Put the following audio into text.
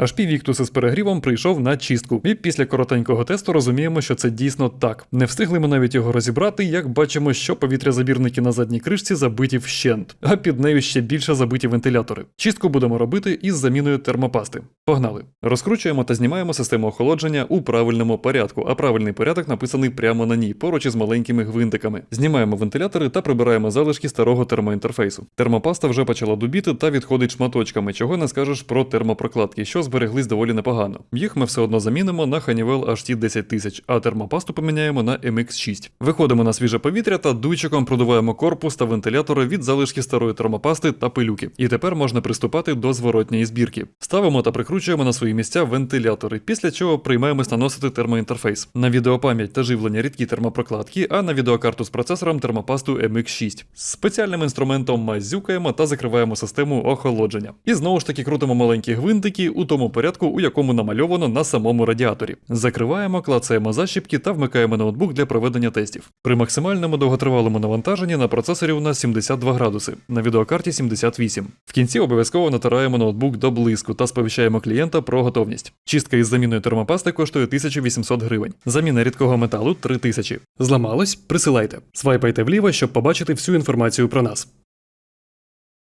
HP Victus із перегрівом прийшов на чистку, і після коротенького тесту розуміємо, що це дійсно так. Не встигли ми навіть його розібрати, як бачимо, що повітрязабірники на задній кришці забиті вщент, а під нею ще більше забиті вентилятори. Чистку будемо робити із заміною термопасти. Погнали. Розкручуємо та знімаємо систему охолодження у правильному порядку, а правильний порядок написаний прямо на ній, поруч із маленькими гвинтиками. Знімаємо вентилятори та прибираємо залишки старого термоінтерфейсу. Термопаста вже почала дубіти та відходить шматочками, чого не скажеш про термопрокладки, що збереглись доволі непогано. Їх ми все одно замінимо на Honeywell HT 10000, а термопасту поміняємо на MX6. Виходимо на свіже повітря та дуйчиком продуваємо корпус та вентилятори від залишки старої термопасти та пилюки. І тепер можна приступати до зворотньої збірки. Ставимо та прикручуємо на свої місця вентилятори, після чого приймаємось наносити термоінтерфейс. На відеопам'ять та живлення рідкі термопрокладки, а на відеокарту з процесором термопасту MX6. Спеціальним інструментом мазюкаємо та закриваємо систему охолодження. І знову ж таки крутимо маленькі гвинтики у тому порядку, у якому намальовано на самому радіаторі. Закриваємо, клацаємо защіпки та вмикаємо ноутбук для проведення тестів. При максимальному довготривалому навантаженні на процесорі у нас 72 градуси, на відеокарті 78. В кінці обов'язково натираємо ноутбук до блиску та сповіщаємо клієнта про готовність. Чистка із заміною термопасти коштує 1800 гривень. Заміна рідкого металу 3000. Зламалось? Присилайте. Свайпайте вліво, щоб побачити всю інформацію про нас.